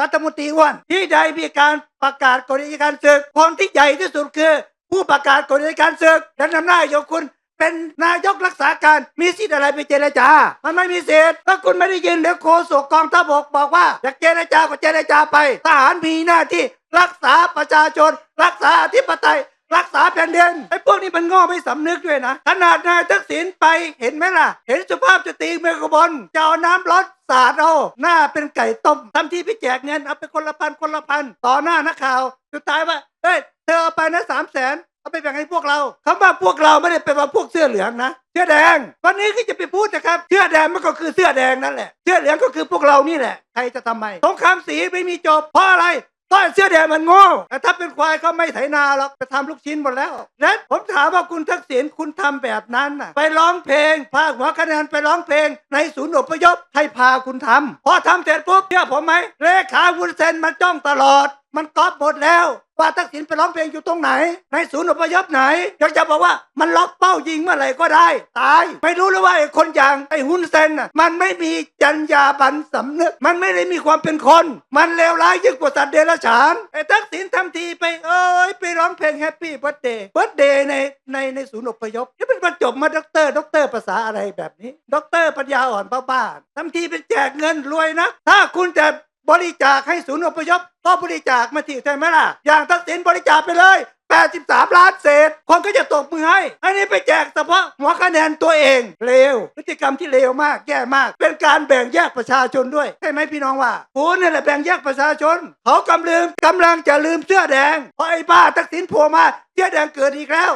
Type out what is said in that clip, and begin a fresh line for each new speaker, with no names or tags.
รัฐมนตรีอ้วนที่ใดมีการประกาศกฎอัยการศึกคนที่ใหญ่ที่สุดคือ ผู้ประกาศกฎอัยการศึกและนำหน้าโยคุณเป็นนายกรักษาการมีสิทธิ์อะไรไปเจรจา มันไม่มีสิทธิ์ถ้าคุณไม่ได้ยินเดี๋ยวโฆษกกองทัพบกบอกว่าอยากเจรจาก็เจรจาไป ทหารมีหน้าที่รักษาประชาชน รักษาอธิปไตย รักษาแผ่นดินไอ้พว กนี้มันง่ไม่สำนึกด้วยนะ ขนาดนายทักษิณไปเห็นไหมล่ะ เห็นสุภาพสตรีเมืองกบลจะเอาน้ำร้อนสาดเอาหน้าเป็นไก่ต้มทำที่ไปแจกเงินเอาไปคนละพันคนละพันต่อหน้านักข่าวสุดท้ายว่าเฮ้ยเธอเอาไปนะสามแสนเอาไปแบ่งให้พวกเราคำว่าพวกเราไม่ได้แปลว่าพวกเสื้อเหลืองนะเสื้อแดง วันนี้ก็จะไปพูดนะครับเสื้อแดงมันก็คือเสื้อแดงนั่นแหละเสื้อเหลืองก็คือพวกเรานี่แหละใครจะทำไมสงครามสีไม่มีจบเพราะอะไร ต้นเสื้อแดงมันโง่แต่ถ้าเป็นควายก็ไม่ไถนาหรอกไปทำลูกชิ้นหมดแล้ว และผมถามว่าคุณทักษิณคุณทำแบบนั้นน่ะ ไปร้องเพลงพาหัวคะแนนไปร้องเพลง ในศูนย์อพยพให้พาคุณทำพอทำเสร็จปุ๊บเชื่อผมไหมเลขาวุ้นเซนมันจ้องตลอดมันก๊อปหมดแล้ว ว่าทักษิณไปร้องเพลงอยู่ตรงไหน ในศูนย์อพยพไหนอยากจะบอกว่ามันล็อกเป้ายิงเมื่อไหร่ก็ได้ ตาย ไม่รู้เลยว่าไอ้คนอย่างไอ้ฮุนเซนน่ะมันไม่มีจรรยาบรรณสำนึก มันไม่ได้มีความเป็นคน มันเลวร้ายยิ่งกว่าสัตว์เดรัจฉานไอ้ทักษิณทำทีไปเอ้ยไปร้องเพลงแฮปปี้เบิร์ดเดย์เบิร์ดเดย์ในในในศูนย์อพยพนี่เป็นบรรจบมาด็อกเตอร์ด็อกเตอร์ภาษาอะไรแบบนี้ด็อกเตอร์ปัญญาอ่อนบ้าๆทำทีเป็นแจกเงินรวยนะถ้าคุณจะ บริจาคให้ศูนย์อพยพก็บริจาคมาที่ใช่ไหมล่ะ อย่างทักษิณบริจาคไปเลย 83 ล้านเศษ คนก็จะตบมือให้ อันนี้ไปแจกเฉพาะหัวคะแนนตัวเอง เลว พฤติกรรมที่เลวมาก แย่มาก เป็นการแบ่งแยกประชาชนด้วย ใช่ไหมพี่น้องว่าคุณนี่แหละแบ่งแยกประชาชน เขากำลังกำลังจะลืมเสื้อแดง เพราะไอ้บ้าทักษิณโผล่มา เสื้อแดงเกิดอีกแล้ว